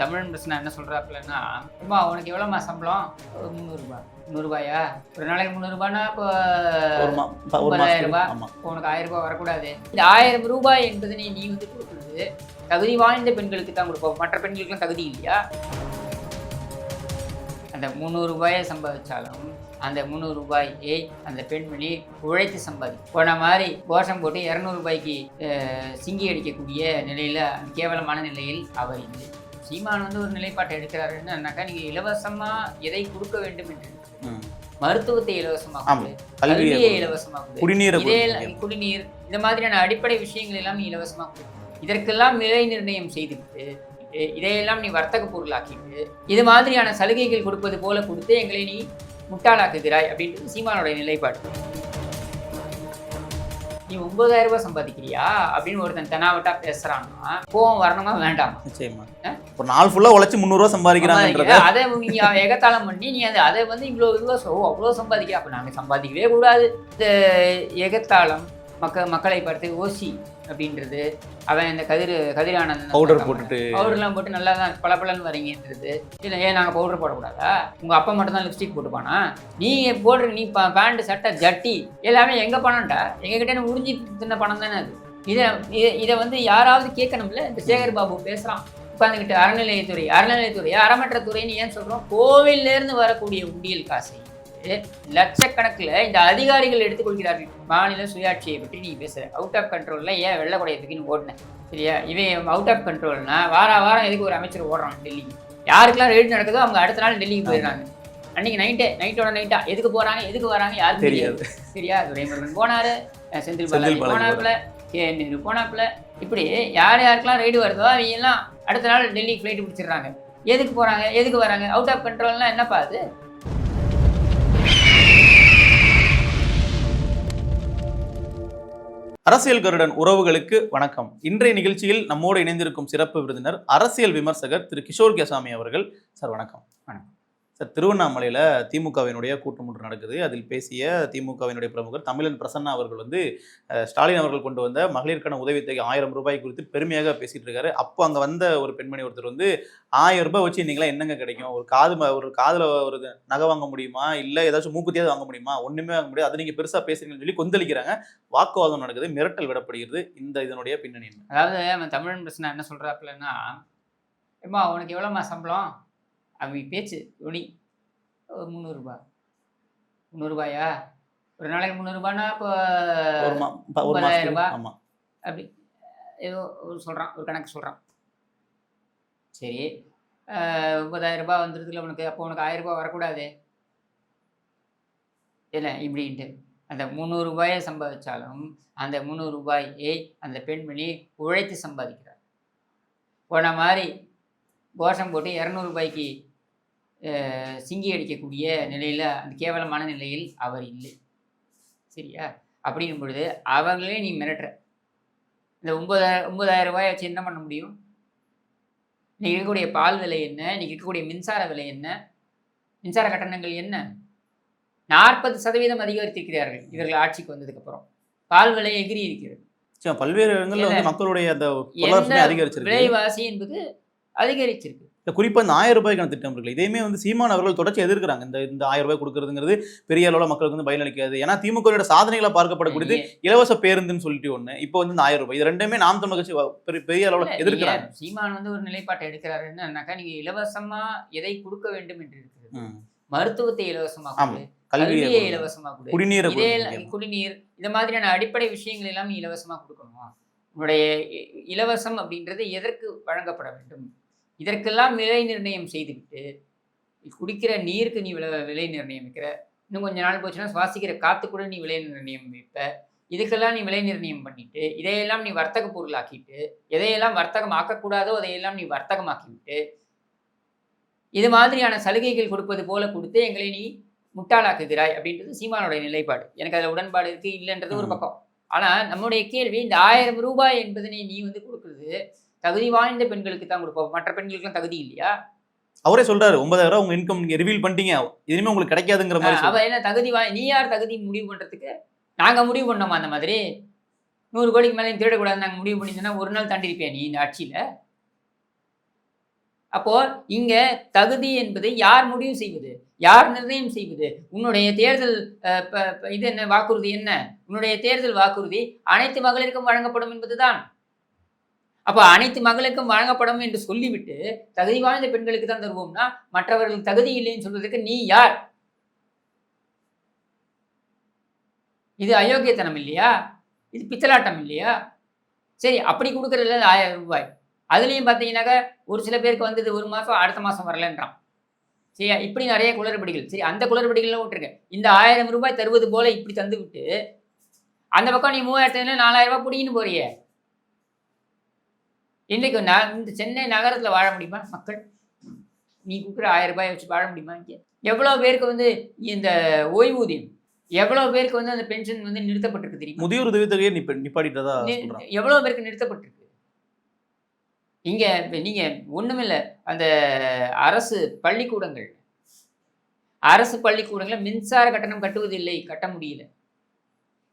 தமிழன் பிரச்சனை என்ன சொல்கிறாப்புலன்னா அம்மா உனக்கு எவ்வளோம்மா சம்பளம்? முந்நூறுரூபா முந்நூறுபாயா? ஒரு நாளைக்கு முந்நூறுபானா இப்போ ஒரு மா ப- ஒரு ஒன்பதாயிரம் மாசத்துக்கு. ரூபாய் ஆமா. இப்போ உனக்கு ஆயிரம் ரூபாய் வரக்கூடாது. இந்த ஆயிரம் ரூபாய் என்பதனை நீ வந்து கொடுக்குறது தகுதி வாய்ந்த பெண்களுக்கு தான் கொடுப்போம். மற்ற பெண்களுக்குலாம் தகுதி இல்லையா? அந்த முந்நூறு ரூபாயை சம்பாதிச்சாலும் அந்த முந்நூறு ரூபாயை அந்த பெண்மணி உழைத்து சம்பாதி போன மாதிரி கோஷம் போட்டு இரநூறு ரூபாய்க்கு அஹ், சிங்கி அடிக்கக்கூடிய நிலையில் கேவலமான நிலையில் அவர் இல்லை. சீமான் வந்து ஒரு நிலைப்பாட்டை எடுக்கிறாருன்னாக்கா நீங்கள் இலவசமாக எதை கொடுக்க வேண்டும் என்று. மருத்துவத்தை இலவசமாக. கல்வியை. இலவசமாக கொடு. குடிநீரை. குடிநீர் இந்த மாதிரியான அடிப்படை விஷயங்கள் எல்லாம் நீ இலவசமாக. இதற்கெல்லாம் விலை நிர்ணயம் செய்துவிட்டு இதையெல்லாம் நீ வர்த்தக பொருளாக்கிட்டு இது மாதிரியான சலுகைகள் கொடுப்பது போல கொடுத்து எங்களை நீ முட்டாளாக்குகிறாய் அப்படின்றது சீமானுடைய நிலைப்பாடு நீ ஒன்பதாயிரம் ரூபாய் சம்பாதிக்கிறியா? அப்படின்னு ஒருத்தன் தெனாவட்டா பேசுறான்னா கோவம் வரணுமா வேண்டாமா? நிச்சயமா? ஒரு நாள் ஃபுல்லா உழைச்சு முந்நூறுவா சம்பாதிக்கிறாங்கன்றத அதை நீங்க எகத்தாளம் பண்ணி நீ அந்த அதை வந்து இவ்வளோ இதுவா ஓ அவ்வளோ சம்பாதிக்க அப்போ நாங்கள் சம்பாதிக்கவே கூடாது. இந்த எகத்தாளம் மக்க மக்களை பார்த்து ஓசி அப்படின்றது அவன் இந்த கதிர் கதிரானந்தன் Powder போட்டுட்டு. பவுடர்லாம் போட்டு நல்லா தான் பளபளன்னு வரீங்கன்றது இல்லை ஏன் நாங்கள் பவுடர் போடக்கூடாதா உங்கள் அப்பா மட்டும் தான் லிப்ஸ்டிக் போட்டுப்பானா? நீ போடுற நீ பேண்ட் சட்டை ஜட்டி எல்லாமே எங்கள் பணம்டா? எங்ககிட்ட உறிஞ்சி தின்ன பணம் தானே அது? இதை இதை- இதை வந்து யாராவது கேட்கணும்ல? இந்த சேகர் பாபு பேசுகிறான் உட்காந்துக்கிட்டு அறநிலையத்துறை அறநிலையத்துறை அறமற்றத்துறைன்னு ஏன் சொல்கிறோம் கோவில்லேருந்து வரக்கூடிய உண்டியல் காசை லட்சக்கணக்கில் இந்த அதிகாரிகள் எடுத்துக்கொள்கிறார்கள். மாநில சுயாட்சியை பற்றி நீ பேசுகிற அவுட் ஆஃப் கண்ட்ரோலில் ஏன் வெள்ளக்குடையத்துக்கு நீ ஓடின? சரியா? இவன் அவுட் ஆஃப் கண்ட்ரோல்னா வார வாரம் எதுக்கு ஒரு அமைச்சர் ஓடுறான் டெல்லிக்கு யாருக்கெல்லாம் ரெய்டு நடக்குதோ அவங்க அடுத்த நாள் டெல்லிக்கு போயிடுறாங்க. அன்னைக்கு நைட்டே நைட்டோட நைட்டா எதுக்கு போறாங்க? எதுக்கு வராங்க? யாருக்கு தெரியாது. சரியா? துரைமுருகன் போனாரு. செந்தில் பாலாஜி போனாப்புல. கே. நேரு போனாப்புல. இப்படி யார் யாருக்கெல்லாம் ரைடு வருதோ அவங்க எல்லாம் அடுத்த நாள் டெல்லி ஃப்ளைட் பிடிச்சிடுறாங்க. எதுக்கு போறாங்க? எதுக்கு வராங்க? அவுட் ஆஃப் கண்ட்ரோல்னா என்னப்பா அது? அரசியல் கருடன் உறவுகளுக்கு வணக்கம். இன்றைய நிகழ்ச்சியில் நம்மோடு இணைந்திருக்கும் சிறப்பு விருந்தினர் அரசியல் விமர்சகர் திரு கிஷோர் கேசாமி அவர்கள். சார் வணக்கம். வணக்கம். சார் திருவண்ணாமலையில் திமுகவினுடைய கூட்டம் ஒன்று நடக்குது. அதில் பேசிய திமுகவினுடைய பிரமுகர் தமிழன் பிரசன்னா அவர்கள் வந்து ஸ்டாலின் அவர்கள் கொண்டு வந்த மகளிருக்கான உதவித்தொகை ஆயிரம் ரூபாய் குறித்து பெருமையாக பேசிகிட்டு இருக்காரு. அப்போ அங்கே வந்த ஒரு பெண்மணி ஒருத்தர் வந்து ஆயிரம் ரூபாய் வச்சு நீங்களாம் என்னங்க கிடைக்கும்? ஒரு காது ஒரு காதில் ஒரு நகை வாங்க முடியுமா? இல்லை ஏதாச்சும் மூக்குத்தியாவது வாங்க முடியுமா? ஒன்றுமே வாங்க முடியாது. அது நீங்கள் பெருசாக பேசுறீங்கன்னு சொல்லி கொந்தளிக்கிறாங்க. வாக்குவாதம் நடக்குது. மிரட்டல் விடப்படுகிறது. இந்த இதனுடைய பின்னணி அதாவது அவன் தமிழன் பிரச்சனை என்ன சொல்கிறாப்புலன்னா ஏம்மா உனக்கு எவ்வளோம்மா சம்பளம்? அவங்க பேச்சு ஒளி ஒரு முந்நூறுரூபா முந்நூறுபாயா? ஒரு நாளைக்கு முந்நூறுபானா இப்போ ஒன்பதாயிரம். ஆமா. அப்படி ஏதோ ஒரு சொல்கிறான் ஒரு கணக்கு சொல்கிறான் சரி. ஒன்பதாயிரம் ரூபாய் வந்துடுதுல உனக்கு அப்போ உனக்கு ஆயிரம் ரூபாய் வரக்கூடாது. இல்லை இப்படின்ட்டு. அந்த முந்நூறு ரூபாயை சம்பாதிச்சாலும் அந்த முந்நூறு ரூபாயை அந்த பெண்மணி உழைத்து சம்பாதிக்கிறார். போன மாதிரி கோஷம் போட்டு இரநூறு ரூபாய்க்கு அஹ், சிங்கி அடிக்கக்கூடிய நிலையில் அந்த கேவலமான நிலையில் அவர் இல்லை. சரியா? அப்படிங்கும் பொழுது அவங்களே நீ மிரட்டுற. இந்த ஒன்பதாயிரம் ஒன்பதாயிரம் ரூபாயை வச்சு என்ன பண்ண முடியும்? இன்னைக்கு இருக்கக்கூடிய பால் விலை என்ன? இன்னைக்கு இருக்கக்கூடிய மின்சார விலை என்ன? மின்சார கட்டணங்கள் என்ன? நாற்பது சதவீதம் அதிகரித்திருக்கிறார்கள் இவர்கள் ஆட்சிக்கு வந்ததுக்கப்புறம். பால் விலை எகிரி இருக்கிறது. பல்வேறு இடங்கள்ல. மக்களுடைய அந்த விலைவாசி என்பது அதிகரிச்சிருக்கு. இல்ல, குறிப்பா இந்த ஆயிரம் ரூபாய்க்கான திட்டம் இருக்குல்ல இதையுமே வந்து சீமான் அவர்கள் தொடர்ச்சி எதிர்க்கிறாங்க. இந்த இந்த ஆயிரம் ரூபாய் கொடுக்கறதுங்கிறது பெரிய அளவுல மக்களுக்கு வந்து பயனளிக்காது. ஏன்னா திமுக சாதனைகளை பார்க்கப்படக்கூடியது இலவச பேருந்துன்னு சொல்லிட்டு ஒண்ணு. இப்போ வந்து இந்த ஆயிரம் ரூபாய் இது ரெண்டுமே நாம் தமிழ் கட்சி பெரிய- அளவுல எதிர்க்கிறாங்க. சீமான் வந்து ஒரு நிலைப்பாட்டை எடுக்கிறாருன்னாக்கா நீங்க இலவசமா எதை கொடுக்க வேண்டும் என்று இருக்கிறது. மருத்துவத்தை இலவசமா ஆமா. கொடு கல்வியை கல்வியை கொடுங்க. இலவசமா கொடு. குடிநீரை. குடிநீர் இந்த மாதிரியான அடிப்படை விஷயங்கள் எல்லாம் நீ இலவசமா கொடுக்கணுமா. உன்னுடைய இ- இலவசம் அப்படின்றது எதற்கு வழங்கப்பட வேண்டும்? இதற்கெல்லாம் விலை நிர்ணயம் செய்துவிட்டு குடிக்கிற நீருக்கு நீ விலை விலை நிர்ணயம் வைக்கிற. இன்னும் கொஞ்ச நாள் போச்சுன்னா சுவாசிக்கிற காத்து கூட நீ விலை நிர்ணயம் வைப்ப. இதுக்கெல்லாம் நீ விலை நிர்ணயம் பண்ணிட்டு இதையெல்லாம் நீ வர்த்தக பொருளாக்கிட்டு எதையெல்லாம் வர்த்தகம் ஆக்கக்கூடாதோ அதையெல்லாம் நீ வர்த்தகமாக்கிவிட்டு இது மாதிரியான சலுகைகள் கொடுப்பது போல கொடுத்து எங்களை நீ முட்டாளாக்குகிறாய் அப்படின்றது சீமானுடைய நிலைப்பாடு. எனக்கு அதில் உடன்பாடு இருக்கு இல்லைன்றது ஒரு. பக்கம். ஆனால் நம்முடைய கேள்வி இந்த ஆயிரம் ரூபாய் என்பதனை நீ வந்து கொடுக்குறது தகுதி வாய்ந்த பெண்களுக்கு தான் கொடுப்போம். மற்ற பெண்களுக்குலாம் தகுதி இல்லையா? அவரே சொல்றாரு ஒன்பதாயிரம் ரூபாய் உங்க இன்கம் நீங்க ரிவீல் பண்ணிட்டீங்க. இனிமே உங்களுக்கு கிடைக்காதுங்கிற மாதிரி அவ. என்ன தகுதி வாய் நீ யார் தகுதி முடிவு பண்றதுக்கு? நாங்க முடிவு பண்ணோமா அந்த மாதிரி? நூறு கோடிக்கு மேலே திருடக்கூடாது நாங்க முடிவு பண்ணியிருந்தோம்னா ஒரு நாள் தாண்டி இருப்பியா நீ இந்த ஆட்சியில? அப்போ இங்க தகுதி என்பது யார் முடிவு செய்வது? யார் நிர்ணயம் செய்வது? உன்னுடைய தேர்தல் இது என்ன வாக்குறுதி என்ன? உன்னுடைய தேர்தல் வாக்குறுதி அனைத்து மகளிருக்கும் வழங்கப்படும் என்பதுதான். அப்போ அனைத்து மகளுக்கும் வழங்கப்படும் என்று சொல்லிவிட்டு தகுதி வாய்ந்த பெண்களுக்கு தான் தருவோம்னா மற்றவர்களுக்கு தகுதி இல்லைன்னு சொல்வதற்கு நீ யார்? இது அயோக்கியத்தனம் இல்லையா? இது பித்தலாட்டம் இல்லையா? சரி அப்படி கொடுக்குறதுல ஆயிரம் ரூபாய். அதுலேயும் பார்த்தீங்கன்னாக்கா ஒரு சில பேருக்கு வந்தது ஒரு மாதம் அடுத்த மாதம் வரலன்றான். சரியா? இப்படி நிறைய குளறுபடிகள். சரி அந்த குளறுபடிகள்லாம் விட்டுருங்க. இந்த ஆயிரம் ரூபாய் தருவது போல இப்படி தந்து விட்டு அந்த பக்கம் நீ மூவாயிரத்தி நாலாயிரம் ரூபாய் பிடிக்கின்னு போறியே. இன்னைக்கு நான் இந்த சென்னை நகரத்தில் வாழ முடியுமா மக்கள்? நீ கொடுக்குற ஆயிரம் ரூபாயை வச்சு வாழ முடியுமா இங்கே? எவ்வளோ பேருக்கு வந்து இந்த ஓய்வூதியம் எவ்வளோ பேருக்கு வந்து அந்த பென்ஷன் வந்து நிறுத்தப்பட்டிருக்கு தெரியுமா? முதியோர் உதவித்தொகையை நிப்ப நிப்பாட்டிட்டதா நி- சொல்றாங்க. எவ்வளவு பேருக்கு நிறுத்தப்பட்டிருக்கு? இங்க இப்ப நீங்க ஒண்ணுமில்ல அந்த அரசு பள்ளிக்கூடங்கள் அரசு பள்ளிக்கூடங்கள மின்சார கட்டணம் கட்டுவதில்லை கட்ட முடியல.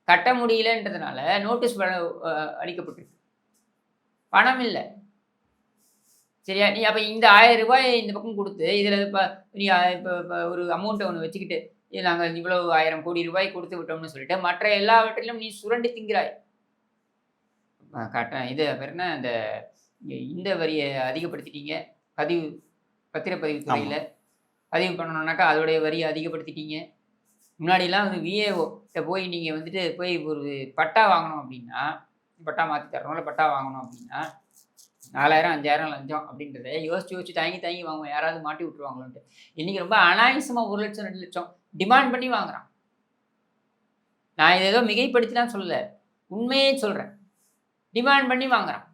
கட்ட முடியலன்றதுனால நோட்டீஸ் அளிக்கப்பட்டிருக்கு. பணம் இல்லை. சரியா? நீ அப்ப இந்த ஆயிரம் ரூபாய் இந்த பக்கம் கொடுத்து இதுல இப்ப நீ இப்ப இப்ப ஒரு அமௌண்ட்டை ஒன்று வச்சுக்கிட்டு நாங்கள் இவ்வளவு ஆயிரம் கோடி ரூபாய் கொடுத்து விட்டோம்னு சொல்லிட்டு மற்ற எல்லாவற்றிலும் நீ சுரண்டி திங்கிறாய். அஹ் கட்ட இது பேர் என்ன இந்த இந்த வரியை அதிகப்படுத்திட்டீங்க. பதிவு பத்திரப்பதிவு துறையில் பதிவு பண்ணணும்னாக்கா அதோடைய வரியை அதிகப்படுத்திட்டீங்க. முன்னாடிலாம் வந்து விஏஓ போய் நீங்கள் வந்துட்டு போய் ஒரு பட்டா வாங்கணும் அப்படின்னா பட்டா மாற்றி தரணும் இல்லை பட்டா வாங்கணும் அப்படின்னா நாலாயிரம் அஞ்சாயிரம் லஞ்சம் அப்படின்றத யோசிச்சு யோசிச்சு தயங்கி தயங்கி வாங்குவோம். யாராவது மாட்டி விட்டுருவாங்களோன்ட்டு. இன்னைக்கு ரொம்ப அனாயசமாக ஒரு லட்சம் ரெண்டு லட்சம் டிமாண்ட் பண்ணி வாங்குறான். நான் இதை ஏதோ மிகைப்படுத்திலாம் சொல்லலை. உண்மையே சொல்கிறேன் டிமாண்ட் பண்ணி வாங்குறான்.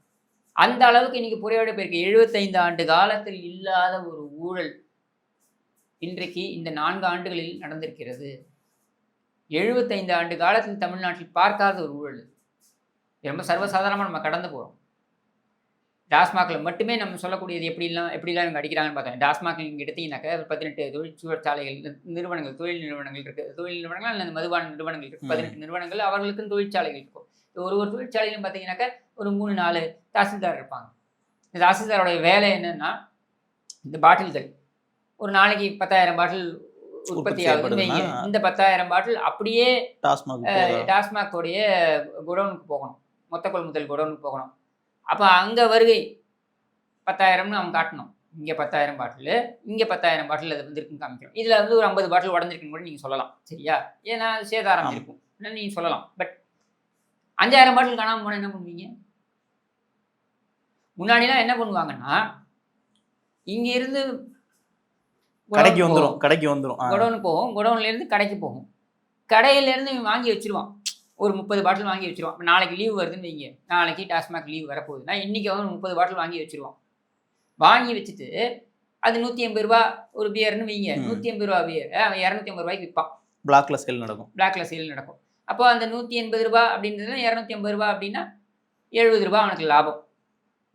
அந்த அளவுக்கு இன்னைக்கு புறையோட போயிருக்கு. எழுபத்தைந்து ஆண்டு காலத்தில் இல்லாத ஒரு ஊழல் இன்றைக்கு இந்த நான்கு ஆண்டுகளில் நடந்திருக்கிறது. எழுபத்தைந்து ஆண்டு காலத்தில் தமிழ்நாட்டில் பார்க்காத ஒரு ஊழல். ரொம்ப சர்வசாதாரணமாக நம்ம கடந்து போகிறோம் டாஸ்மாகில் மட்டுமே நம்ம சொல்லக்கூடியது எப்படிலாம் எப்படிலாம் இவங்க அடிக்கிறாங்கன்னு பார்த்தோம். டாஸ்மாகில் நீங்கள் எடுத்தீங்கன்னாக்கா பதினெட்டு தொழிற்சாலைகள் நிறுவனங்கள் தொழில் நிறுவனங்கள் இருக்குது தொழில் நிறுவனங்கள் அல்லது மதுபான நிறுவனங்கள் இருக்குது. பதினெட்டு நிறுவனங்கள் அவர்களுக்கும் தொழிற்சாலைகள் இருக்கும். ஒரு ஒரு தொழிற்சாலையிலும் பார்த்தீங்கன்னாக்கா ஒரு மூணு நாலு தாசில்தார் இருப்பாங்க. இந்த தாசில்தாரோடைய வேலை என்னன்னா இந்த பாட்டில்கள். ஒரு நாளைக்கு பத்தாயிரம் பாட்டில் உற்பத்தி. செய்யப்படுதுன்னா- இந்த பத்தாயிரம் பாட்டில் அப்படியே டாஸ்மாக்? டாஸ்மாகோடைய குடோனுக்கு போகணும். மொத்த கொள்முதல் குடோனுக்கு போகணும். அப்போ அங்கே வருகை பத்தாயிரம்னு அவங்க காட்டணும். இங்கே பத்தாயிரம் பாட்டில் இங்கே பத்தாயிரம் பாட்டில் அது வந்துருக்குன்னு காமிக்கணும் இதில் வந்து ஒரு ஐம்பது பாட்டில் உடஞ்சிருக்குன்னு கூட நீங்கள் சொல்லலாம். சரியா? ஏன்னா அது சேதாரம். இருக்கும். நீங்கள் சொல்லலாம். பட் அஞ்சாயிரம் பாட்டில் காணாமல் போனால் என்ன பண்ணுவீங்க? முன்னாடிலாம் என்ன பண்ணுவாங்கன்னா இங்க இருந்து கடைக்கு வந்துரும் கடைக்கு வந்துரும். ஆ. குடோனுக்கு போகும். குடோன்ல இருந்து கடைக்கு போகும். கடையில இருந்து இவன் வாங்கி வச்சிருவான். ஒரு முப்பது பாட்டில் வாங்கி வச்சிருவான் இப்ப நாளைக்கு லீவ் வருதுன்னு வைங்க. நாளைக்கு டாஸ்மாக் லீவ் வரப்போகுதுன்னா இன்னைக்கு அவன் முப்பது பாட்டில் வாங்கி வச்சிருவான் வாங்கி வச்சுட்டு அது நூற்றி எண்பது ரூபா ஒரு பியர்னு வைங்க. நூற்றி எண்பது ரூபா பியர் அவன் இரநூத்தி ஐம்பது ரூபாய்க்கு விற்பான். பிளாக்ல சேல் நடக்கும். பிளாக்ல சேல் நடக்கும். அப்போ அந்த நூற்றி எண்பது ரூபா அப்படின்றது இரநூத்தி ஐம்பது ரூபா அப்படின்னா எழுபது ரூபா அவனுக்கு லாபம்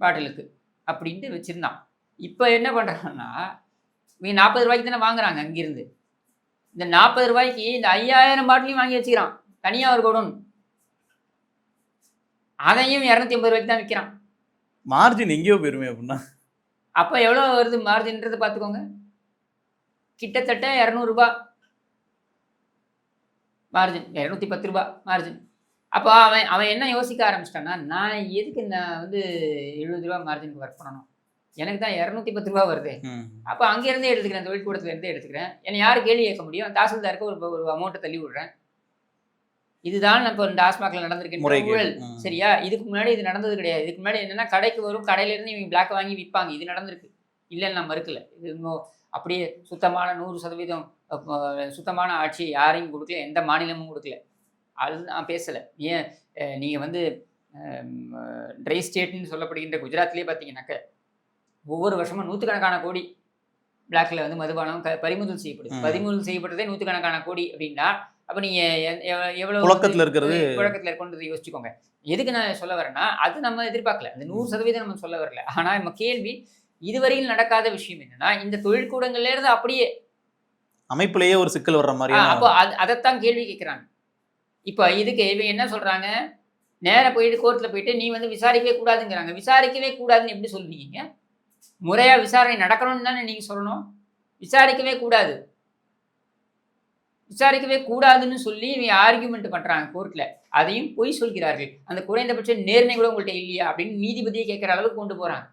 பாட்டிலுக்கு அப்படின்ட்டு வச்சுருந்தான். இப்போ என்ன பண்ணுறாங்கன்னா இவங்க நாற்பது ரூபாய்க்கு தானே வாங்குறாங்க அங்கிருந்து. இந்த நாற்பது ரூபாய்க்கு இந்த ஐயாயிரம் பாட்டிலையும் வாங்கி வச்சுக்கிறான். தனியாக ஒரு குடோன் அதையும் இரநூத்தி ஐம்பது ரூபாய்க்கு தான் விற்கிறான். மார்ஜின் எங்கேயோ போயிருமே அப்படின்னா? அப்போ எவ்வளோ வருது மார்ஜின்றது பார்த்துக்கோங்க. கிட்டத்தட்ட இரநூறுபா மார்ஜின் இரநூத்தி பத்து ரூபா மார்ஜின் அப்போ அவன் அவன் என்ன யோசிக்க ஆரம்பிச்சிட்டான்னா நான் எதுக்கு நான் வந்து எழுபது ரூபா மார்ஜினுக்கு ஒர்க் பண்ணணும்? எனக்கு தான் இரநூத்தி பத்து ரூபா வருது. அப்போ அங்கேருந்தே எடுத்துக்கிறேன் தொழிற்கூடத்துல இருந்தே எடுத்துக்கிறேன். என்னை யார் கேள்வி கேட்க முடியும்? தாசில்தாருக்கு ஒரு ஒரு அமௌண்ட்டை தள்ளி விடுறேன். இதுதான் நம்ம டாஸ்மாக்ல. ஊழல். ம். சரியா? இதுக்கு முன்னாடி இது நடந்தது கிடையாது. இதுக்கு முன்னாடி என்னன்னா கடைக்கு வரும் கடையில இருந்து இவங்க பிளாக் வாங்கி விற்பாங்க. இது நடந்திருக்கு. இல்லைன்னு நான் மறுக்கல. இது அப்படியே சுத்தமான நூறு சதவீதம் சுத்தமான ஆட்சியை யாரையும் கொடுக்கல எந்த மாநிலமும் கொடுக்கல. அது நான் பேசலை. ஏன் அஹ், நீங்க வந்து ட்ரை ஸ்டேட்னு சொல்லப்படுகின்ற குஜராத்லேயே பார்த்தீங்கன்னாக்க ஒவ்வொரு வருஷமும் நூற்றுக்கணக்கான கோடி பிளாக்ல வந்து மதுபானம் க பறிமுதல் செய்யப்படுது. பறிமுதல் செய்யப்பட்டதே நூற்றுக்கணக்கான கோடி அப்படின்னா அப்போ நீங்க எ- எவ- எவ்வளவு புழக்கத்துல இருக்கிறது புழக்கத்தில் இருக்கொண்டது யோசிச்சுக்கோங்க. எதுக்கு நான் சொல்ல வரேன்னா அது நம்ம எதிர்பார்க்கல. அந்த நூறு சதவீதம் நம்ம சொல்ல வரல. ஆனா நம்ம கேள்வி இதுவரையில் நடக்காத விஷயம் என்னன்னா இந்த தொழிற்கூடங்கள்ல இருந்து அப்படியே அமைப்பிலேயே ஒரு சிக்கல் வர்ற ஆ, மாதிரியான அப்போ அது அதைத்தான் கேள்வி கேட்குறாங்க இப்போ இதுக்கு இவங்க என்ன சொல்றாங்க? நேரா போயிட்டு கோர்ட்ல போயிட்டு நீ வந்து விசாரிக்கவே கூடாதுங்கிறாங்க. விசாரிக்கவே கூடாதுன்னு எப்படி சொல்லுவீங்க முறையா விசாரணை நடக்கணும்னு தானே நீங்க சொல்லணும். விசாரிக்கவே கூடாது. விசாரிக்கவே கூடாதுன்னு சொல்லி இவங்க ஆர்கியூமெண்ட் பண்றாங்க கோர்ட்ல அதையும் பொய் சொல்கிறார்கள். அந்த குறைந்தபட்ச நேர்மை கூட உங்கள்கிட்ட இல்லையா அப்படின்னு நீதிபதியை கேட்குற அளவுக்கு கொண்டு போறாங்க.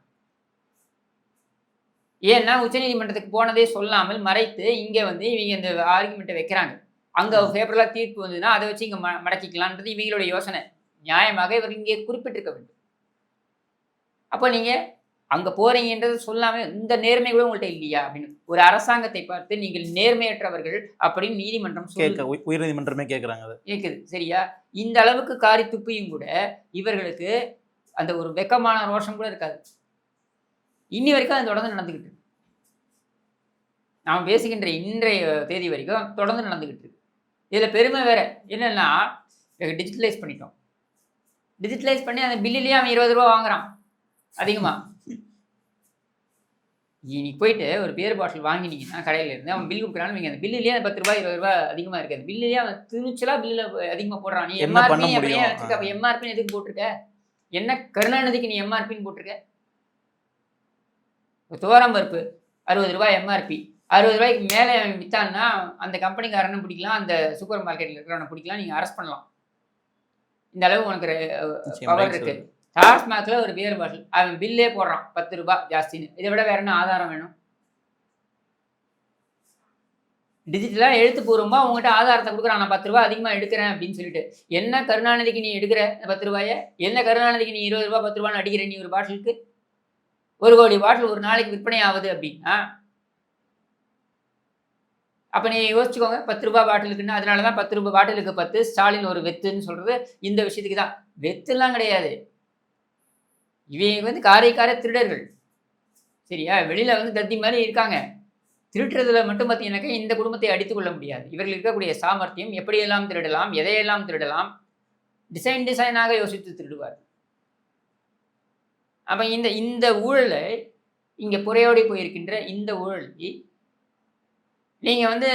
ஏன்னா உச்சநீதிமன்றத்துக்கு போனதே சொல்லாமல் மறைத்து இங்க வந்து இவங்க இந்த ஆர்குமெண்ட்டை வைக்கிறாங்க. அங்க ஃபேவரலா தீர்ப்பு வந்ததுன்னா அதை வச்சு இங்க ம- மடக்கிக்கலான்றது இவங்களோட யோசனை. நியாயமாக இவர் இங்கே குறிப்பிட்டிருக்க வேண்டும். அப்போ நீங்க அங்க போறீங்கன்றது சொல்லாம இந்த நேர்மை கூட உங்கள்கிட்ட இல்லையா அப்படின்னு. ஒரு அரசாங்கத்தை பார்த்து நீங்கள் நேர்மையற்றவர்கள் அப்படின்னு நீதிமன்றம் கேட்க உய- உயர்நீதிமன்றமே கேட்குறாங்க அது. கேட்குது சரியா? இந்த அளவுக்கு காரி துப்பியும் கூட இவர்களுக்கு அந்த ஒரு வெக்கமான ரோஷம் கூட இருக்காது. இன்னி வரைக்கும் அது தொடர்ந்து நடந்துக்கிட்டு இருக்கு. நாம் பேசுகின்ற இன்றைய தேதி வரைக்கும் தொடர்ந்து நடந்துக்கிட்டு இருக்கு. இதில் பெருமை வேற. என்னன்னா டிஜிட்டலைஸ் பண்ணிட்டோம். டிஜிட்டலைஸ் பண்ணி அந்த பில்லுலேயே அவன் இருபது ரூபா வாங்குறான். அதிகமா. இன்னைக்கு போயிட்டு ஒரு பியர் பாட்டில் வாங்கினீங்கன்னா கடையில இருந்து அவன் பில் கொடுக்குறான்னு நீங்க அந்த பில்லுலேயே பத்து ரூபாய் இருபது ரூபாய் அதிகமா இருக்கு. அந்த பில்லுலேயே அவன் துணிச்சலா பில்லில் அதிகமா போடுறான். நீ எம்ஆர்பி முடியும்? வச்சுக்க அப்போ எம்ஆர்பி எதுக்கு போட்டிருக்க? என்ன கருணாநிதிக்கு நீ எம்ஆர்பின்னு போட்டிருக்க? ஒரு துவரம் பருப்பு அறுபது ரூபாய் எம்ஆர்பி அறுபது ரூபாய்க்கு மேலே அவன் வித்தான்னா அந்த கம்பெனிக்காரனை பிடிக்கலாம். அந்த சூப்பர் மார்க்கெட்டில் இருக்கிறவனை பிடிக்கலாம். நீங்கள் அரெஸ்ட் பண்ணலாம். இந்த அளவு உனக்கு பவர் right இருக்கு. டாஸ்மாக்ல ஒரு பியர் பாட்டில் அவன் பில்லே போடுறான். பத்து ரூபாய் ஜாஸ்தின்னு. இதை விட வேற என்ன ஆதாரம் வேணும்? டிஜிட்டலாக எழுத்துப்பூர்வமா உங்ககிட்ட ஆதாரத்தை கொடுக்குறான். நான் பத்து ரூபாய் அதிகமாக எடுக்கிறேன் அப்படின்னு சொல்லிட்டு. என்ன கருணாநிதிக்கு நீ எடுக்கிற பத்து ரூபாயை? என்ன கருணாநிதிக்கு நீ இருபது ரூபாய் பத்து ரூபான்னு அடிக்கிற நீ ஒரு பாட்டிலுக்கு ஒரு கோடி பாட்டில் ஒரு நாளைக்கு விற்பனை ஆகுது அப்படின்னா? அப்போ நீ யோசிச்சுக்கோங்க. பத்து ரூபாய் பாட்டிலுக்குன்னு அதனால தான் பத்து ரூபாய் பாட்டிலுக்கு பத்து ஸ்டாலின் ஒரு வெத்துன்னு சொல்கிறது இந்த விஷயத்துக்கு தான் வெத்துலாம் கிடையாது. இவங்க வந்து காரைக்கார திருடர்கள். சரியா? வெளியில் வந்து தத்தி மாதிரி இருக்காங்க. திருட்டுறதுல மட்டும் பார்த்தீங்கன்னாக்கா இந்த குடும்பத்தை அடித்துக்கொள்ள முடியாது. இவர்கள் இருக்கக்கூடிய சாமர்த்தியம் எப்படியெல்லாம் திருடலாம் எதையெல்லாம் திருடலாம்? டிசைன் டிசைனாக யோசித்து திருடுவார் அப்போ இந்த இந்த ஊழலை இங்கே புறையோடி போயிருக்கின்ற இந்த ஊழலை நீங்க வந்து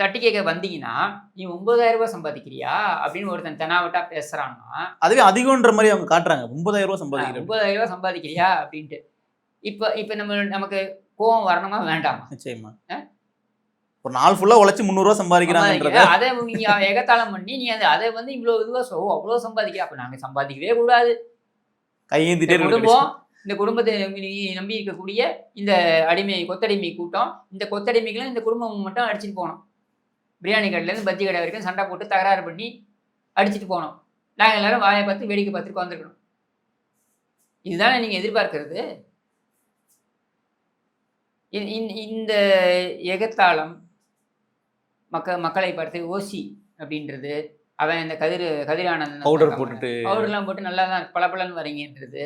தட்டி கேட்க வந்தீங்கன்னா நீ ஒன்பதாயிரம் ரூபாய் சம்பாதிக்கிறியா? அப்படின்னு ஒருத்தன் தெனாவட்டா பேசுறான்னா அதுவே அதிகம்ன்ற மாதிரி அவங்க காட்டுறாங்க. ஒன்பதாயிரம் ரூபாய் சம்பாதிக்கிறேன் ஒன்பதாயிரம் ரூபாய் சம்பாதிக்கிறியா? அப்படின்ட்டு. இப்போ இப்போ நம்ம நமக்கு கோவம் வரணுமா? வேண்டாமா? நிச்சயமா? ஒரு நாள் ஃபுல்லா உழைச்சு முந்நூறுவா சம்பாதிக்கிறாங்கன்றத சம்பாதிக்கிற, அதை நீங்க எகத்தாளம் பண்ணி நீ அதை அதை வந்து இவ்வளவு இதுவா சோ அவ்வளவு சம்பாதிக்கிற அப்ப நாங்க சம்பாதிக்கவே கூடாது. கையேந்திட்டே குடும்பம் இந்த குடும்பத்தை நம்பி நம்பி இருக்கக்கூடிய இந்த அடிமை கொத்தடிமை கூட்டம் இந்த கொத்தடிமைகளும் இந்த குடும்பம் மட்டும் அடிச்சிட்டு போனோம். பிரியாணி கடையிலேருந்து பஜ்ஜி கடை வரைக்கும் சண்டை போட்டு தகராறு பண்ணி அடிச்சிட்டு போனோம். நாங்கள் எல்லாரும் வாயை பார்த்து வேடிக்கை பார்த்துட்டு வந்திருக்கணும் இதுதானே நீங்கள் எதிர்பார்க்கிறது? இந்த எகத்தாளம் மக்க மக்களை பார்த்து ஓசி அப்படின்றது அவன் இந்த கதிர் கதிரானந்தன் பவுடர் போட்டுட்டு பவுடர்லாம் போட்டு நல்லா தான் பளபளன்னு வரீங்கன்றது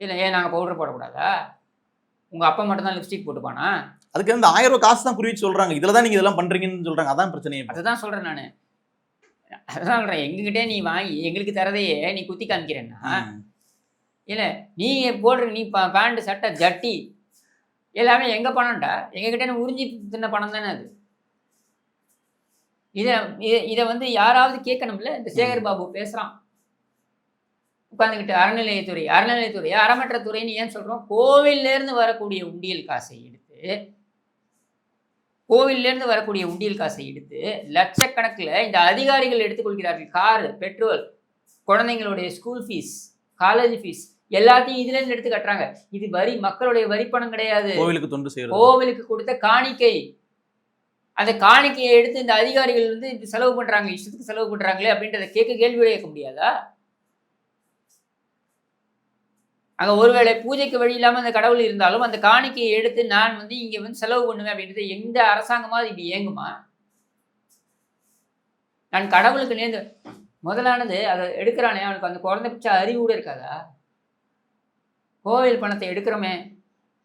இல்லை ஏன் நாங்கள் பவுடர் போடக்கூடாதா? உங்கள் அப்பா மட்டும் தான் லிப்ஸ்டிக் போட்டுப்பானா? அதுக்கு வந்து ஆயிரம் ரூபாய் காசு தான் குறிவிச்சு சொல்றாங்க. இதுல தான் நீங்க இதெல்லாம் பண்றீங்கன்னு சொல்றாங்க. அதான் பிரச்சனையே இப்ப. அதுதான் சொல்கிறேன் நான். அதான் சொல்கிறேன் எங்ககிட்டே நீ வாங்கி எங்களுக்கு தரதையே நீ குத்தி காமிக்கிறேன்னா. இல்லை நீ போடுற நீ பேண்ட் சட்டை ஜட்டி எல்லாமே எங்க பணம்டா? எங்ககிட்ட உறிஞ்சி தின்ன பணம் தானே அது? இதை இதை வந்து யாராவது கேட்கணும்ல? இந்த சேகர் பாபு பேசுறான். உட்காந்துக்கிட்டு அறநிலையத்துறை அறநிலையத்துறை அறமற்ற துறைன்னு ஏன் சொல்றோம்? கோவில்ல இருந்து வரக்கூடிய உண்டியல் காசை எடுத்து கோவில்ல இருந்து வரக்கூடிய உண்டியல் காசை எடுத்து லட்சக்கணக்கில் இந்த அதிகாரிகள் எடுத்துக்கொள்கிறார்கள். காரு பெட்ரோல் குழந்தைங்களுடைய ஸ்கூல் ஃபீஸ் காலேஜ் ஃபீஸ் எல்லாத்தையும் இதுல இருந்து எடுத்து கட்டுறாங்க. இது வரி மக்களுடைய வரி பணம் கிடையாது. கோவிலுக்கு தொண்டு செய்யறது. கோவிலுக்கு கொடுத்த காணிக்கை. அந்த காணிக்கையை எடுத்து இந்த அதிகாரிகள் வந்து செலவு பண்றாங்க இஷ்டத்துக்கு செலவு பண்றாங்களே அப்படின்றத கேட்க கேள்வி கேட்க முடியாதா? அங்க ஒருவேளை பூஜைக்கு வழி இல்லாம அந்த கடவுள் இருந்தாலும் அந்த காணிக்கையை எடுத்து நான் வந்து இங்க வந்து செலவு பண்ணுவேன் அப்படின்றது எந்த அரசாங்கமாவது இப்படி இயங்குமா? நான் கடவுளுக்கு நேர்ந்து முதலானது அதை எடுக்கிறானே அவனுக்கு அந்த குறைந்தபட்ச அறிவு கூட இருக்காதா? கோவில் பணத்தை எடுக்கிறோமே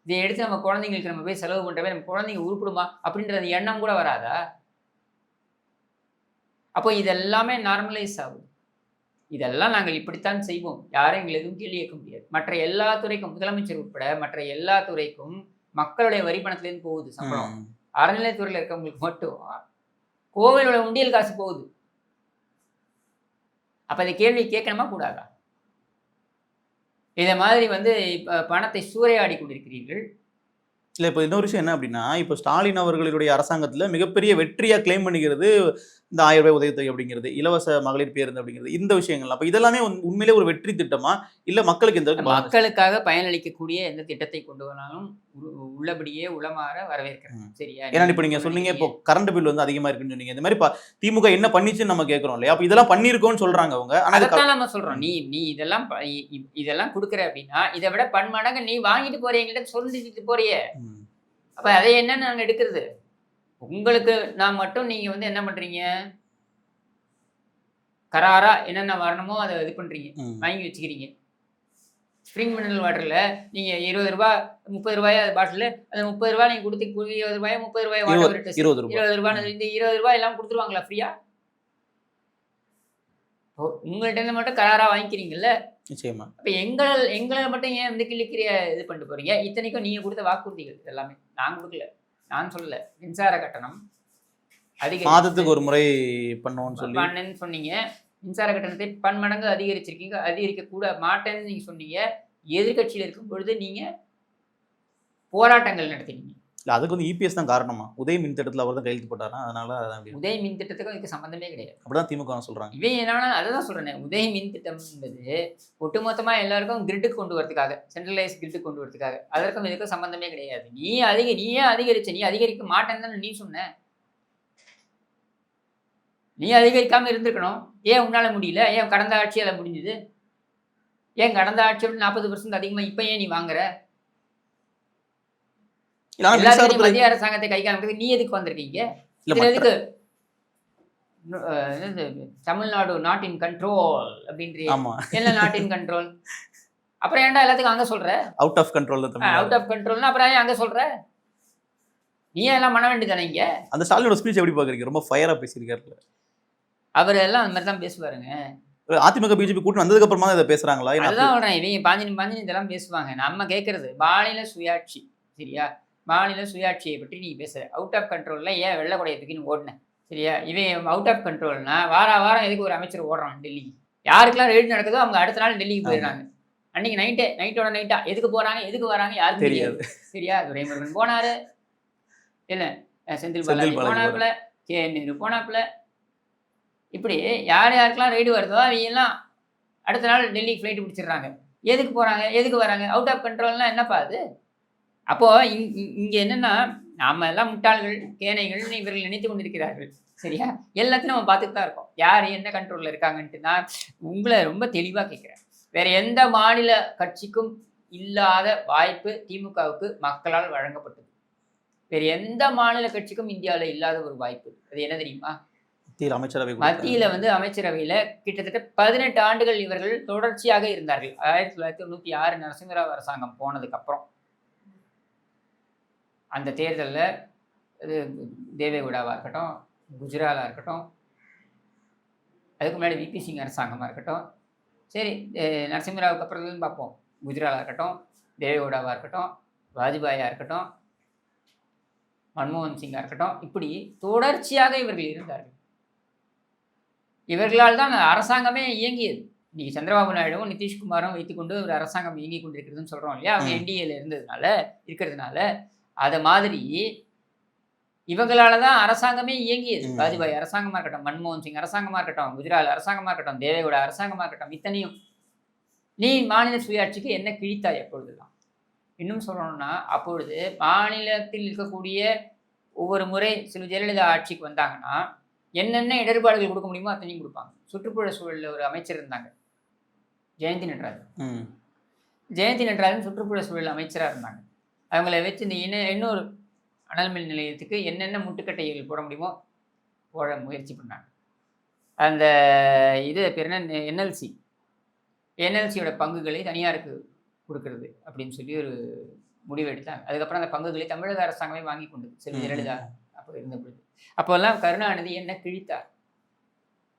இதை எடுத்து நம்ம குழந்தைங்களுக்கு நம்ம போய் செலவு பண்ணுறவே நம்ம குழந்தைங்க உருப்பிடுமா அப்படின்றது எண்ணம் கூட வராதா? அப்போ இதெல்லாமே நார்மலைஸ் ஆகும் இதெல்லாம் நாங்கள் இப்படித்தான் செய்வோம். யாரும் எங்களை எதுவும் கேள்வி கேட்க முடியாது. மற்ற எல்லா துறைக்கும் முதலமைச்சர் உட்பட மற்ற எல்லா துறைக்கும் மக்களுடைய வரி பணத்துலேருந்து போகுது சம்பளம். அறநிலையத்துறையில் இருக்கவங்களுக்கு மட்டும். கோவிலோட உண்டியல் காசு போகுது. அப்போ அதை கேள்வி கேட்கணுமா? கூடாதா? இதை மாதிரி வந்து இப்போ பணத்தை சூறையாடி கொண்டிருக்கிறீர்கள். இல்லை இப்போ இன்னொரு விஷயம் என்ன அப்படின்னா இப்போ ஸ்டாலின் அவர்களுடைய அரசாங்கத்தில் மிகப்பெரிய வெற்றியாக கிளைம் பண்ணிக்கிறது இந்த ஆயிரம் ரூபாய் உதவித்தொகை அப்படிங்கிறது இலவச மகளிர் பேருந்து அப்படிங்கிறது இந்த விஷயங்கள் அப்போ இதெல்லாமே உண்- உண்மையிலே ஒரு வெற்றி திட்டமா? இல்லை மக்களுக்கு இந்த மக்களுக்காக பயனளிக்கக்கூடிய எந்த திட்டத்தை கொண்டு வந்தாலும் உள்ளபடியே உளமாற வரவேற்கிறேன். சரியா? ஏன்னா இப்போ நீங்க சொன்னீங்க இப்போ கரண்ட் பில் வந்து அதிகமா இருக்குன்னு சொன்னீங்க. இந்த மாதிரி திமுக என்ன பண்ணிச்சுன்னு நம்ம கேட்கறோம் இல்லையா? அப்போ இதெல்லாம் பண்ணியிருக்கோன்னு சொல்றாங்க அவங்க. அதைத்தான் நம்ம சொல்றோம். நீ நீ இதெல்லாம் இதெல்லாம் கொடுக்குற அப்படின்னா இதை விட பன்மடங்கு நீ வாங்கிட்டு போறிய என்கிட்ட சொல்லிட்டு போறிய. அப்ப அதை என்ன நாங்க எடுக்கிறது? உங்களுக்கு நான் மட்டும் நீங்க வந்து என்ன பண்றீங்க? கராரா என்னென்ன வரணுமோ அதை இது பண்றீங்க. வாங்கி வச்சுக்கிறீங்க. ஸ்ப்ரிங் மினரல் வாட்டரில் நீங்கள் இருபது ரூபாய் முப்பது ரூபாய் அது பாட்டில் அந்த முப்பது ரூபாய் நீங்கள் கொடுத்து இருபது ரூபாய் முப்பது ரூபாய் இருபது வாட்டர் இருபது ரூபாய். இருபது ரூபாய் இந்த இருபது ரூபாய் எல்லாம் கொடுத்துருவாங்களா ஃப்ரீயா உங்கள்கிட்ட மட்டும் கராரா வாங்கிக்கிறீங்கல்ல? நிச்சயமா. அப்போ எங்களை எங்களை மட்டும் ஏன் வந்து கிளிக்கிறிய இது பண்ணிட்டு போறீங்க? இத்தனைக்கும் நீங்கள் கொடுத்த வாக்குறுதிகள் எல்லாமே நான் கொடுக்கல. நான் சொல்லல. மின்சார கட்டணம் அதிக மாதத்துக்கு ஒரு முறை பண்ணுவோம்னு சொல்லி. பண்ணேன்னு சொன்னீங்க. மின்சார கட்டணத்தை பன்மடங்கு அதிகரிச்சிருக்கீங்க அதிகரிக்க கூட மாட்டேன்னு நீங்க சொன்னீங்க. எதிர்க்கட்சியில் இருக்கும் பொழுது நீங்க போராட்டங்கள் நடத்தினீங்க. இல்ல அதுக்கு வந்து இபிஎஸ் தான் காரணமா? உதய மின் திட்டத்தில் அவர் தான் கையெழுத்து போட்டாரா? அதனால உதய மின் திட்டத்துக்கும் இதுக்கு சம்பந்தமே கிடையாது. அப்படிதான் திமுக சொல்றாங்க. இவன் என்னன்னா அதுதான் சொல்றேன் உதய மின் திட்டம் என்பது ஒட்டுமொத்தமா எல்லாருக்கும் கிரிட்டுக்கு கொண்டு வரதுக்காக சென்ட்ரலைஸ் கிரிட்டுக்கு கொண்டு வரதுக்காக அதற்கும் இதுக்கும் சம்பந்தமே கிடையாது. நீ அதிக நீ ஏன் அதிகரிச்ச நீ அதிகரிக்க மாட்டேன்னு தானே நீ சொன்ன. நீ அதிகரிக்காம இருந்திருக்கணும். ஏன் உன்னால முடியல? ஏன் கடந்த ஆட்சியால முடிஞ்சது? ஏன் கடந்த ஆட்சியோட நாற்பது பர்சன்ட் அதிகமா இப்ப ஏன் நீ வாங்குற இல்ல, ஆனா எல்லாத்துக்கும் மின்சாரத்துறை மத்திய அரசாங்கத்தை கை காமிக்கிறது. நீ எதுக்கு வந்திருக்கீங்க? தமிழ்நாடு நாட் இன் கண்ட்ரோல் அப்படின்ற ஆமா. என்ன நாட் இன் கண்ட்ரோல் அப்புறம் ஏன்டா எல்லாத்துக்கும் அங்க சொல்ற? Out of control. Out of கண்ட்ரோல்னா அப்புறம் ஏன் அங்க சொல்ற? நீ எல்லாம் பண்ண வேண்டியதானே இங்க? அந்த ஸ்டாலினோட ஸ்பீச் எப்படி பாக்குறீங்க? ரொம்ப ஃபயரா பேசியிருக்காரு அவர் எல்லாம் அந்த மாதிரி தான் பேசுவாருங்க. அதிமுக பிஜேபி கூட்டணி வந்ததுக்கு அப்புறமா இதை பேசுறாங்களா? அதுதான் சொல்றேன். இவங்க பாஞ்சினி பாஞ்சினி இதெல்லாம் பேசுவாங்க. நம்ம கேட்கறது மாநில சுயாட்சி. சரியா? மாநில சுயாட்சியை பற்றி நீ பேசுற. அவுட் ஆஃப் கண்ட்ரோல்ல ஏன் வெள்ளை கொடையை தூக்கின்னு ஓடின? சரியா? இவன் அவுட் ஆஃப் கண்ட்ரோல்னா வார வாரம் எதுக்கு ஒரு அமைச்சர் ஓடுறான் டெல்லிக்கு? யாருக்கெல்லாம் ரெய்டு நடக்குதோ அவங்க அடுத்த நாள் டெல்லிக்கு போயிடுறாங்க. அன்னைக்கு நைட்டே நைட்டோட நைட்டா எதுக்கு போறாங்க எதுக்கு வராங்க யாருக்கும் தெரியாது. சரியா? துரைமுருகன் போனாரு. இல்ல செந்தில் பாலாஜி போனாப்புல. கே. நேரு போனாப்புல. இப்படி யார் யாருக்கெல்லாம் ரைடு வருதோ அவங்க எல்லாம் அடுத்த நாள் டெல்லி ஃப்ளைட் பிடிச்சிடுறாங்க. எதுக்கு போறாங்க எதுக்கு வராங்க? அவுட் ஆஃப் கண்ட்ரோல்னா என்னப்பா அது? அப்போ இங் இங்- இங்க என்னன்னா நாம எல்லாம் முட்டாள்கள் கேனைகள்னு இவர்கள் நினைத்து கொண்டிருக்கிறார்கள். சரியா? எல்லாத்தையும் நம்ம பார்த்துட்டு தான் இருக்கோம். யார் என்ன கண்ட்ரோல்ல இருக்காங்கன்ட்டு நான் உங்களை ரொம்ப தெளிவா கேட்கிறேன் வேற எந்த மாநில கட்சிக்கும் இல்லாத வாய்ப்பு திமுகவுக்கு மக்களால் வழங்கப்பட்டது. வேற எந்த மாநில கட்சிக்கும் இந்தியாவில் இல்லாத ஒரு வாய்ப்பு. அது என்ன தெரியுமா? மத்தியில் அமைச்சரவை. மத்தியில வந்து அமைச்சரவையில கிட்டத்தட்ட பதினெட்டு ஆண்டுகள் இவர்கள் தொடர்ச்சியாக இருந்தார்கள். ஆயிரத்தி தொள்ளாயிரத்தி தொண்ணூத்தி ஆறு நரசிம்மராவ் அரசாங்கம் போனதுக்கு அப்புறம். அந்த தேர்தலில் இது தேவேகவுடாவா இருக்கட்டும் குஜராலா இருக்கட்டும் அதுக்கு முன்னாடி விபி சிங் அரசாங்கமாக இருக்கட்டும் சரி நரசிம்மராவுக்கு அப்புறம் பார்ப்போம். குஜராலா இருக்கட்டும் தேவேகவுடாவா இருக்கட்டும் வாஜ்பாயா இருக்கட்டும் மன்மோகன் சிங்கா இருக்கட்டும் இப்படி தொடர்ச்சியாக இவர்கள் இருந்தார்கள். இவர்களால் தான் அரசாங்கமே இயங்கியது. இன்னைக்கு சந்திரபாபு நாயுடுவும் நிதிஷ்குமாரும் வைத்துக்கொண்டு ஒரு அரசாங்கம் இயங்கி கொண்டிருக்கிறதுன்னு சொல்றோம் இல்லையா? அவங்க. என்டிஏல இருந்ததுனால இருக்கிறதுனால அது மாதிரி இவங்களால தான் அரசாங்கமே இயங்கியது. வாஜ்பாய் அரசாங்கமா இருக்கட்டும் மன்மோகன் சிங் அரசாங்கமா இருக்கட்டும் குஜராத் அரசாங்கமா இருக்கட்டும் தேவேகவுடா அரசாங்கமா இருக்கட்டும் இத்தனையும் நீ மாநில சுயாட்சிக்கு என்ன கிழித்தாய் எப்பொழுதுதான் இன்னும் சொல்லணும்னா அப்பொழுது மாநிலத்தில் இருக்கக்கூடிய ஒவ்வொரு முறை சில ஜெயலலிதா ஆட்சிக்கு வந்தாங்கன்னா என்னென்ன இடர்பாடுகள் கொடுக்க முடியுமோ அத்தனையும் கொடுப்பாங்க. சுற்றுப்புற சூழலில் ஒரு அமைச்சர் இருந்தாங்க. ஜெயந்தி நடராஜன். ஜெயந்தி நடராஜன் சுற்றுப்புற சூழல் அமைச்சராக இருந்தாங்க. அவங்கள வச்சு இந்த இன இன்னொரு அனல் மின் நிலையத்துக்கு என்னென்ன முட்டுக்கட்டைகள் போட முடியுமோ போட முயற்சி பண்ணாங்க. அந்த இது பேர் என்ன? என்எல்சி. என்எல்சியோட பங்குகளை தனியாருக்கு கொடுக்கறது அப்படின்னு சொல்லி ஒரு முடிவு எடுத்தாங்க. அதுக்கப்புறம் அந்த பங்குகளை தமிழக அரசாங்கமே வாங்கி கொண்டது. செல்வி. ஜெயலலிதா அப்போ இருந்த பொழுது. அப்போல்லாம் கருணாநிதி என்ன கிழித்தார்?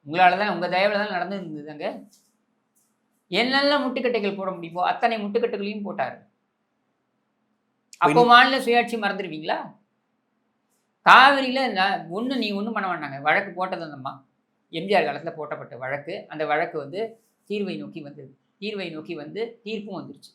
உங்களால தான் உங்க தயவுல தான் நடந்து இருந்ததுங்க என்னெல்லாம் முட்டுக்கட்டைகள் போட முடியுமோ அத்தனை முட்டுக்கட்டைகளையும் போட்டாரு. அப்போ மாநில சுயாட்சி மறந்துடுவீங்களா? காவிரியில ஒண்ணு நீ ஒண்ணும் பண்ண வேண்டாங்க வழக்கு போட்டது அந்தம்மா. எம்ஜிஆர் காலத்துல போட்டப்பட்ட வழக்கு. அந்த வழக்கு வந்து தீர்வை நோக்கி வந்தது. தீர்வை நோக்கி வந்து தீர்ப்பும் வந்துருச்சு.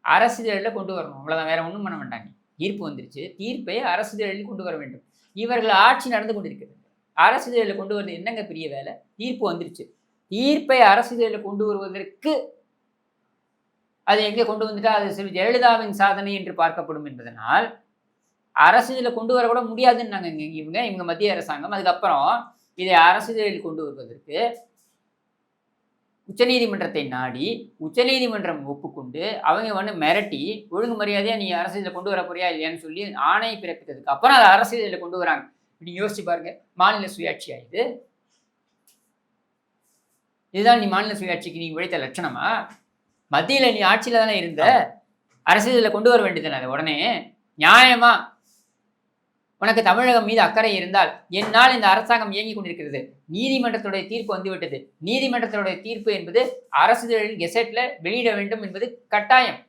அரசிதழில் கொண்டு வரணும். அவ்வளோதான் வேற ஒன்றும் பண்ண வேண்டாம் நீ. தீர்ப்பு வந்துருச்சு. தீர்ப்பை அரசிதழில் கொண்டு வர வேண்டும். இவர்கள் ஆட்சி நடந்து கொண்டிருக்கிறது. அரசிதழில் கொண்டு வருவது என்னங்க பெரிய வேலை? தீர்ப்பு வந்துருச்சு. தீர்ப்பை அரசிதழில் கொண்டு வருவதற்கு அது எங்கே கொண்டு வந்துட்டால் அது ஜெயலலிதாவின் சாதனை என்று பார்க்கப்படும் என்பதனால் அரசியலில் கொண்டு வரக்கூட முடியாதுன்னு நாங்கள் இவங்க இவங்க மத்திய அரசாங்கம். அதுக்கப்புறம் இதை அரசியலில் கொண்டு வருவதற்கு உச்சநீதிமன்றத்தை நாடி உச்சநீதிமன்றம் ஒப்புக்கொண்டு அவங்க வந்து மிரட்டி ஒழுங்கு மரியாதையாக நீ அரசியலில் கொண்டு வர போறியா இல்லையான்னு சொல்லி ஆணை பிறப்பித்ததுக்கு அப்புறம் அதை அரசியலில் கொண்டு வராங்க. நீ யோசிச்சு பாருங்க. மாநில சுயாட்சியா இது இதுதான் நீ மாநில சுயாட்சிக்கு நீ உழைத்த லட்சணமா? மத்தியில நீ ஆட்சியில தானே இருந்த? அரசியலில் கொண்டு வர வேண்டியதுதானே அதை உடனே? நியாயமா? உனக்கு தமிழகம் மீது அக்கறை இருந்தால் என்னால் இந்த அரசாங்கம் இயங்கிக் கொண்டிருக்கிறது. நீதிமன்றத்துடைய தீர்ப்பு வந்துவிட்டது. நீதிமன்றத்துடைய தீர்ப்பு என்பது அரசிதழில் கெசட்ல வெளியிட வேண்டும் என்பது கட்டாயம்.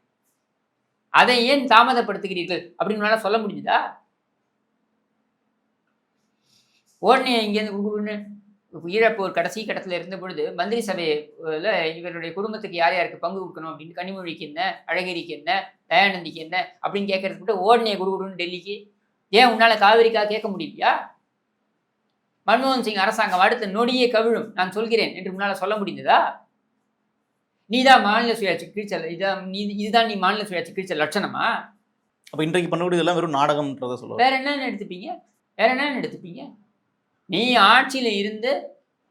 அதை ஏன் தாமதப்படுத்துகிறீர்கள் அப்படின்னு சொல்ல முடிஞ்சுதா? உடனே இங்கேருந்து குடுகுடுன்னு ஈழப்போர் கடைசி கட்டத்தில் இருந்த பொழுது மந்திரி சபையில் இவருடைய குடும்பத்துக்கு யார் யாருக்கு பங்கு கொடுக்கணும் அப்படின்னு கனிமொழிக்கு என்ன அழகிரிக்கு என்ன தயானந்திக்கு என்ன அப்படின்னு கேட்கறது விட்டு ஓடனே குடுகுடுன்னு டெல்லிக்கு. ஏன் உன்னால காவிரிக்காக கேட்க முடியலையா? மன்மோகன் சிங் அரசாங்கம் அடுத்த நொடியே கவிழும் நான் சொல்கிறேன் என்று முன்னால சொல்ல முடிந்ததா? நீதான் மாநில சுயாட்சி கீழ்ச்சல் இதான் நீ இதுதான் நீ மாநில சுயாட்சி கீழ்ச்சல் லட்சணமா? அப்ப இன்றைக்கு பண்ணக்கூடியதெல்லாம் வெறும் நாடகம்ன்றதை சொல்லுவாங்க. வேற என்னன்னு எடுத்துப்பீங்க? வேற என்னன்னு எடுத்துப்பீங்க? நீ ஆட்சியில இருந்து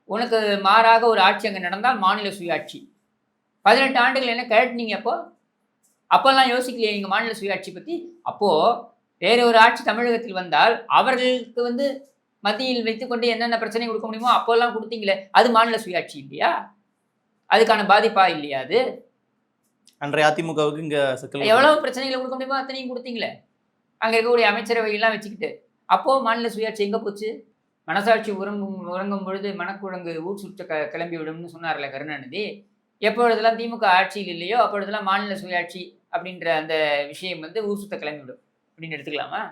உனக்கு மாறாக ஒரு ஆட்சி அங்கே நடந்தால் மாநில சுயாட்சி. பதினெட்டு ஆண்டுகள் என்ன கழட்டினீங்க அப்போ? அப்போல்லாம் யோசிக்கலையே நீங்க மாநில சுயாட்சி பத்தி? அப்போ வேற ஒரு ஆட்சி தமிழகத்தில் வந்தால் அவர்களுக்கு வந்து மத்தியில் வைத்துக்கொண்டு என்னென்ன பிரச்சனை கொடுக்க முடியுமோ அப்போல்லாம் கொடுத்தீங்களே அது மாநில சுயாட்சி இல்லையா? அதுக்கான பாதிப்பா இல்லையா அது? அன்றைய அதிமுகவுக்கு இங்க எவ்வளவு பிரச்சனைகளை கொடுக்க முடியுமோ அத்தனையும் கொடுத்தீங்களே. அங்க இருக்கக்கூடிய அமைச்சரவையெல்லாம் வச்சுக்கிட்டு. அப்போ மாநில சுயாட்சி எங்க போச்சு? மனசாட்சி உறங்கும் உறங்கும் பொழுது மனக்குழங்கு ஊர் சுற்ற க கிளம்பி விடும்னு சொன்னார்ல கருணாநிதி. எப்பொழுதெல்லாம் திமுக ஆட்சியில் இல்லையோ அப்பொழுதெல்லாம் மாநில சுயாட்சி அப்படின்ற அந்த விஷயம் வந்து ஊர் சுத்த கிளம்பி விடும். அப்படின்னு எடுத்துக்கலாமா?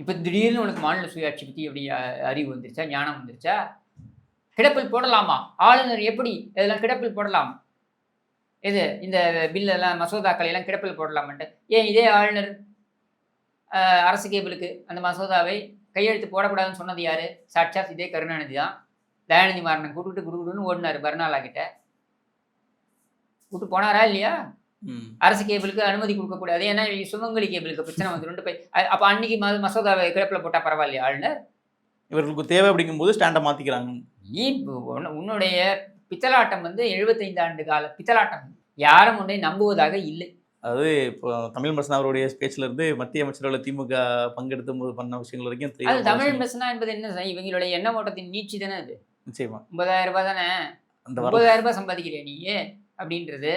இப்போ திடீர்னு உனக்கு மாநில சுயாட்சி பற்றி எப்படி அறிவு வந்துருச்சா ஞானம் வந்துருச்சா? கிடப்பில் போடலாமா? ஆளுநர் எப்படி இதெல்லாம் கிடப்பில் போடலாம்? இது இந்த பில்லெல்லாம் மசோதாக்கள் எல்லாம் கிடப்பில் போடலாமான்ட்டு. ஏன் இதே ஆளுநர் அரசு கேபிளுக்கு அந்த மசோதாவை கையெழுத்து போடக்கூடாதுன்னு சொன்னது யாரு? சாட்சாத் இதே கருணாநிதி தான். தயாநிதி மாறன் கூப்பிட்டு குடுகுடுன்னு ஓடினாரு பர்னாலா கிட்ட. கூட்டு போனாரா இல்லையா. அரசு கேபிளுக்கு அனுமதி கொடுக்கக்கூடாது ஏன்னா சுமங்கலி கேபிளுக்கு பிரச்சனை வந்துடும் போய் அப்ப அன்னைக்கு மசோதாவை கிடப்பில் போட்டா பரவாயில்லையா ஆளுநர்? இவர்களுக்கு தேவை அப்படிங்கும்போது ஸ்டாண்டை மாத்திக்கிறாங்க. நீ உன்னுடைய பித்தலாட்டம் வந்து 75 ஆண்டு கால பித்தலாட்டம். யாரும் உன்னை நம்புவதாக இல்லை. அதாவது இப்போ தமிழ் மரசன் அவருடைய பேச்சுல இருந்து மத்திய அமைச்சரவையில் திமுக பங்கெடுத்து போது பண்ண விஷயங்கள் வரைக்கும் தெளிவா தமிழ். மெஸ்னா என்பது என்ன? இவங்களுடைய எண்ண ஓட்டத்தின் நீட்சி தானே அது? நிச்சயமா. ஒன்பதாயிரம் ரூபாய் தானே? அந்த ஒன்பதாயிரம் ரூபாய் சம்பாதிக்கிறியா நீ? அப்படின்றது.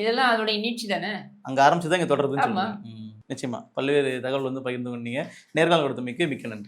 இதெல்லாம் அதோடைய நீட்சி தானே? அங்க ஆரம்பிச்சு தான் இங்க தொடருதுன்னு. நிச்சயமா. பல்வேறு தகவல் வந்து பகிர்ந்து கொண்டீங்க. நேர்காணல் கொடுத்தமைக்கு மிக்க நன்றி.